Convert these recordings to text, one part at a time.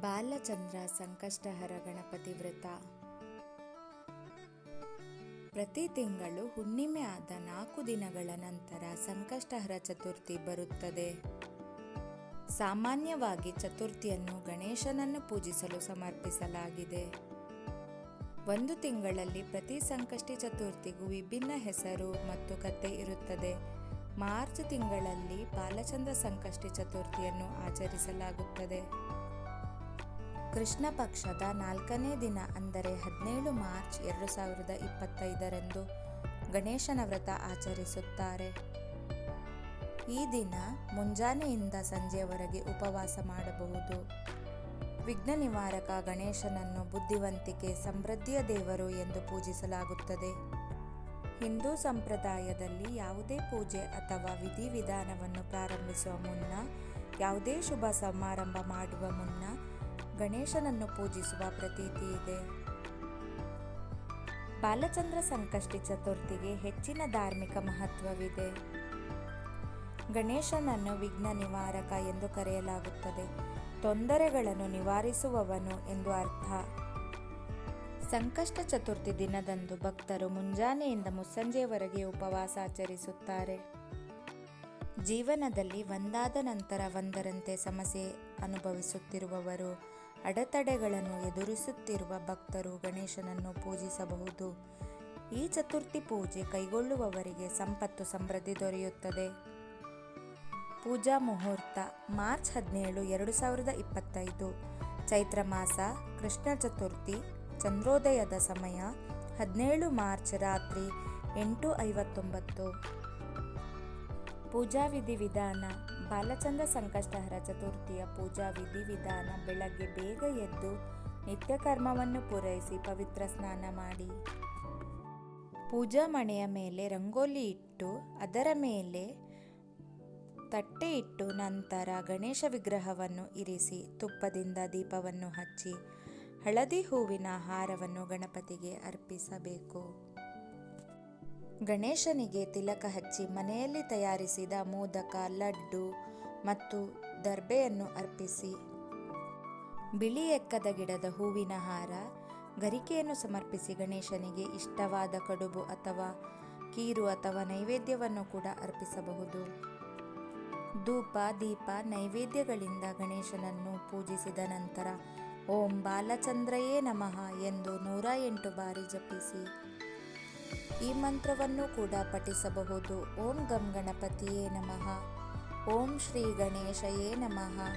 ಬಾಲಚಂದ್ರ ಸಂಕಷ್ಟಹರ ಗಣಪತಿ ವ್ರತ. ಪ್ರತಿ ತಿಂಗಳು ಹುಣ್ಣಿಮೆ ಆದ ನಾಲ್ಕು ದಿನಗಳ ನಂತರ ಸಂಕಷ್ಟಹರ ಚತುರ್ಥಿ ಬರುತ್ತದೆ. ಸಾಮಾನ್ಯವಾಗಿ ಚತುರ್ಥಿಯನ್ನು ಗಣೇಶನನ್ನು ಪೂಜಿಸಲು ಸಮರ್ಪಿಸಲಾಗಿದೆ. ಒಂದು ತಿಂಗಳಲ್ಲಿ ಪ್ರತಿ ಸಂಕಷ್ಟಿ ಚತುರ್ಥಿಗೂ ವಿಭಿನ್ನ ಹೆಸರು ಮತ್ತು ಕಥೆ ಇರುತ್ತದೆ. ಮಾರ್ಚ್ ತಿಂಗಳಲ್ಲಿ ಬಾಲಚಂದ್ರ ಸಂಕಷ್ಟಿ ಚತುರ್ಥಿಯನ್ನು ಆಚರಿಸಲಾಗುತ್ತದೆ. ಕೃಷ್ಣ ಪಕ್ಷದ ನಾಲ್ಕನೇ ದಿನ, ಅಂದರೆ ಹದಿನೇಳು ಮಾರ್ಚ್ ಎರಡು ಸಾವಿರದ ಇಪ್ಪತ್ತೈದರಂದು ಗಣೇಶನ ವ್ರತ ಆಚರಿಸುತ್ತಾರೆ. ಈ ದಿನ ಮುಂಜಾನೆಯಿಂದ ಸಂಜೆಯವರೆಗೆ ಉಪವಾಸ ಮಾಡಬಹುದು. ವಿಘ್ನ ನಿವಾರಕ ಗಣೇಶನನ್ನು ಬುದ್ಧಿವಂತಿಕೆ, ಸಮೃದ್ಧಿಯ ದೇವರು ಎಂದು ಪೂಜಿಸಲಾಗುತ್ತದೆ. ಹಿಂದೂ ಸಂಪ್ರದಾಯದಲ್ಲಿ ಯಾವುದೇ ಪೂಜೆ ಅಥವಾ ವಿಧಿವಿಧಾನವನ್ನು ಪ್ರಾರಂಭಿಸುವ ಮುನ್ನ, ಯಾವುದೇ ಶುಭ ಸಮಾರಂಭ ಮಾಡುವ ಮುನ್ನ ಗಣೇಶನನ್ನು ಪೂಜಿಸುವ ಪ್ರತೀತಿ ಇದೆ. ಬಾಲಚಂದ್ರ ಸಂಕಷ್ಟಿ ಚತುರ್ಥಿಗೆ ಹೆಚ್ಚಿನ ಧಾರ್ಮಿಕ ಮಹತ್ವವಿದೆ. ಗಣೇಶನನ್ನು ವಿಘ್ನ ನಿವಾರಕ ಎಂದು ಕರೆಯಲಾಗುತ್ತದೆ. ತೊಂದರೆಗಳನ್ನು ನಿವಾರಿಸುವವನು ಎಂದು ಅರ್ಥ. ಸಂಕಷ್ಟ ಚತುರ್ಥಿ ದಿನದಂದು ಭಕ್ತರು ಮುಂಜಾನೆಯಿಂದ ಮುಸ್ಸಂಜೆಯವರೆಗೆ ಉಪವಾಸ ಆಚರಿಸುತ್ತಾರೆ. ಜೀವನದಲ್ಲಿ ಒಂದಾದ ನಂತರ ಒಂದರಂತೆ ಸಮಸ್ಯೆ ಅನುಭವಿಸುತ್ತಿರುವವರು ಅಡೆತಡೆಗಳನ್ನು ಎದುರಿಸುತ್ತಿರುವ ಭಕ್ತರು ಗಣೇಶನನ್ನು ಪೂಜಿಸಬಹುದು. ಈ ಚತುರ್ಥಿ ಪೂಜೆ ಕೈಗೊಳ್ಳುವವರಿಗೆ ಸಂಪತ್ತು ಸಮೃದ್ಧಿ ದೊರೆಯುತ್ತದೆ. ಪೂಜಾ ಮುಹೂರ್ತ, ಮಾರ್ಚ್ ಹದಿನೇಳು, ಎರಡು ಸಾವಿರದ ಇಪ್ಪತ್ತೈದು. ಚೈತ್ರ ಮಾಸ, ಕೃಷ್ಣ ಚತುರ್ಥಿ, ಚಂದ್ರೋದಯದ ಸಮಯ, ಹದಿನೇಳು ಮಾರ್ಚ್ ರಾತ್ರಿ ಎಂಟು ಐವತ್ತೊಂಬತ್ತು. ಪೂಜಾ ವಿಧಿ ವಿಧಾನ. ಬಾಲಚಂದ್ರ ಸಂಕಷ್ಟಹರ ಚತುರ್ಥಿಯ ಪೂಜಾ ವಿಧಿ ವಿಧಾನ. ಬೆಳಗ್ಗೆ ಬೇಗ ಎದ್ದು ನಿತ್ಯ ಕರ್ಮವನ್ನು ಪೂರೈಸಿ ಪವಿತ್ರ ಸ್ನಾನ ಮಾಡಿ. ಪೂಜಾ ಮಣೆಯ ಮೇಲೆ ರಂಗೋಲಿ ಇಟ್ಟು, ಅದರ ಮೇಲೆ ತಟ್ಟೆ ಇಟ್ಟು ನಂತರ ಗಣೇಶ ವಿಗ್ರಹವನ್ನು ಇರಿಸಿ, ತುಪ್ಪದಿಂದ ದೀಪವನ್ನು ಹಚ್ಚಿ, ಹಳದಿ ಹೂವಿನ ಹಾರವನ್ನು ಗಣಪತಿಗೆ ಅರ್ಪಿಸಬೇಕು. ಗಣೇಶನಿಗೆ ತಿಲಕ ಹಚ್ಚಿ ಮನೆಯಲ್ಲಿ ತಯಾರಿಸಿದ ಮೋದಕ, ಲಡ್ಡು ಮತ್ತು ದರ್ಬೆಯನ್ನು ಅರ್ಪಿಸಿ. ಬಿಳಿ ಎಕ್ಕದ ಗಿಡದ ಹೂವಿನ ಹಾರ, ಗರಿಕೆಯನ್ನು ಸಮರ್ಪಿಸಿ ಗಣೇಶನಿಗೆ ಇಷ್ಟವಾದ ಕಡುಬು ಅಥವಾ ಕೀರು ಅಥವಾ ನೈವೇದ್ಯವನ್ನು ಕೂಡ ಅರ್ಪಿಸಬಹುದು. ಧೂಪ, ದೀಪ, ನೈವೇದ್ಯಗಳಿಂದ ಗಣೇಶನನ್ನು ಪೂಜಿಸಿದ ನಂತರ ಓಂ ಬಾಲಚಂದ್ರಯೇ ನಮಃ ಎಂದು ನೂರ ಎಂಟು ಬಾರಿ ಜಪಿಸಿ. ಈ ಮಂತ್ರವನ್ನು ಕೂಡ ಪಠಿಸಬಹುದು. ಓಂ ಗಂ ಗಣಪತಿಯೇ ನಮಃ. ಓಂ ಶ್ರೀ ಗಣೇಶಯೇ ನಮಃ.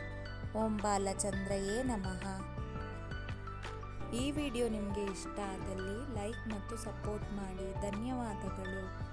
ಓಂ ಬಾಲಚಂದ್ರಯೇ ನಮಃ. ಈ ವಿಡಿಯೋ ನಿಮಗೆ ಇಷ್ಟ ಆದಲ್ಲಿ ಲೈಕ್ ಮತ್ತು ಸಪೋರ್ಟ್ ಮಾಡಿ. ಧನ್ಯವಾದಗಳು.